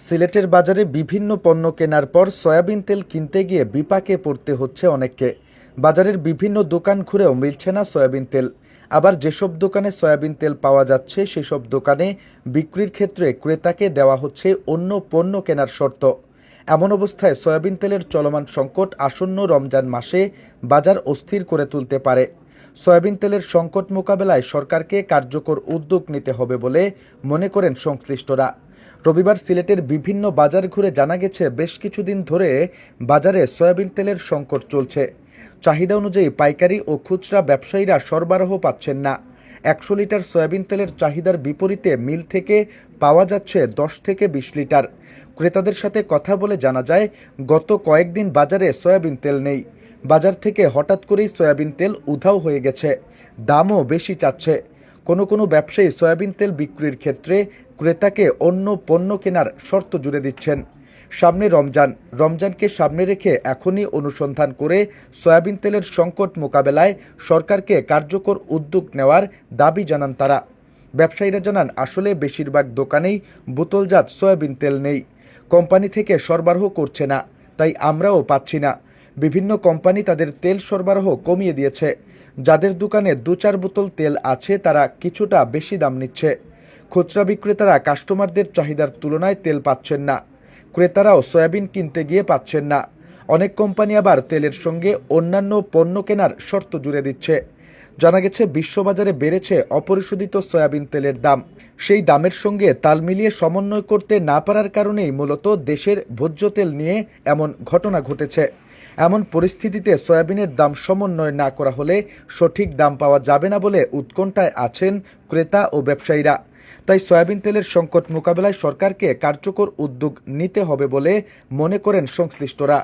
সিলেটের বাজারে বিভিন্ন পণ্য কেনার পর সয়াবিন তেল কিনতে গিয়ে বিপাকে পড়তে হচ্ছে অনেককে। বাজারের বিভিন্ন দোকান ঘুরেও মিলছে না সয়াবিন তেল। আবার যেসব দোকানে সয়াবিন তেল পাওয়া যাচ্ছে, সেসব দোকানে বিক্রির ক্ষেত্রে ক্রেতাকে দেওয়া হচ্ছে অন্য পণ্য কেনার শর্ত। এমন অবস্থায় সয়াবিন তেলের চলমান সংকট আসন্ন রমজান মাসে বাজার অস্থির করে তুলতে পারে। সয়াবিন তেলের সংকট মোকাবেলায় সরকারকে কার্যকর উদ্যোগ নিতে হবে বলে মনে করেন সংশ্লিষ্টরা। রবিবার সিলেটের বিভিন্ন বাজার ঘুরে জানা গেছে, বেশ কিছুদিন ধরে বাজারে সয়াবিন তেলের সংকট চলছে। চাহিদা অনুযায়ী পাইকারি ও খুচরা ব্যবসায়ীরা সরবরাহ পাচ্ছেন না। একশো লিটার সয়াবিন তেলের চাহিদার বিপরীতে মিল থেকে পাওয়া যাচ্ছে দশ থেকে বিশ লিটার। ক্রেতাদের সাথে কথা বলে জানা যায়, গত কয়েকদিন বাজারে সয়াবিন তেল নেই। বাজার থেকে হঠাৎ করেই সয়াবিন তেল উধাও হয়ে গেছে। দামও বেশি চাচ্ছে। কোনো কোনো ব্যবসায়ী সয়াবিন তেল বিক্রির ক্ষেত্রে ক্রেতাকে অন্য পণ্য কেনার শর্ত জুড়ে দিচ্ছেন। সামনে রমজান। রমজানকে সামনে রেখে এখনই অনুসন্ধান করে সয়াবিন তেলের সংকট মোকাবেলায় সরকারকে কার্যকর উদ্যোগ নেওয়ার দাবি জানান তারা। ব্যবসায়ীরা জানান, আসলে বেশিরভাগ দোকানেই বোতলজাত সয়াবিন তেল নেই। কোম্পানি থেকে সরবরাহ করছে না, তাই আমরাও পাচ্ছি না। বিভিন্ন কোম্পানি তাদের তেল সরবরাহ কমিয়ে দিয়েছে। যাদের দোকানে দু চার বোতল তেল আছে, তারা কিছুটা বেশি দাম নিচ্ছে। খুচরা বিক্রেতারা কাস্টমারদের চাহিদার তুলনায় তেল পাচ্ছেন না। ক্রেতারাও সয়াবিন কিনতে গিয়ে পাচ্ছেন না। অনেক কোম্পানি আবার তেলের সঙ্গে অন্যান্য পণ্য কেনার শর্ত জুড়ে দিচ্ছে। জানা গেছে, বিশ্ববাজারে বেড়েছে অপরিশোধিত সয়াবিন তেলের দাম। সেই দামের সঙ্গে তাল মিলিয়ে সমন্বয় করতে না পারার কারণেই মূলত দেশের ভোজ্য তেল নিয়ে এমন ঘটনা ঘটেছে। এমন পরিস্থিতিতে সয়াবিনের দাম সমন্বয় না করা হলে সঠিক দাম পাওয়া যাবে না বলে উৎকণ্ঠায় আছেন ক্রেতা ও ব্যবসায়ীরা। তাই সয়াবিন তেলের সংকট মোকাবেলায় সরকারকে কার্যকর উদ্যোগ নিতে হবে বলে মনে করেন সংশ্লিষ্টরা।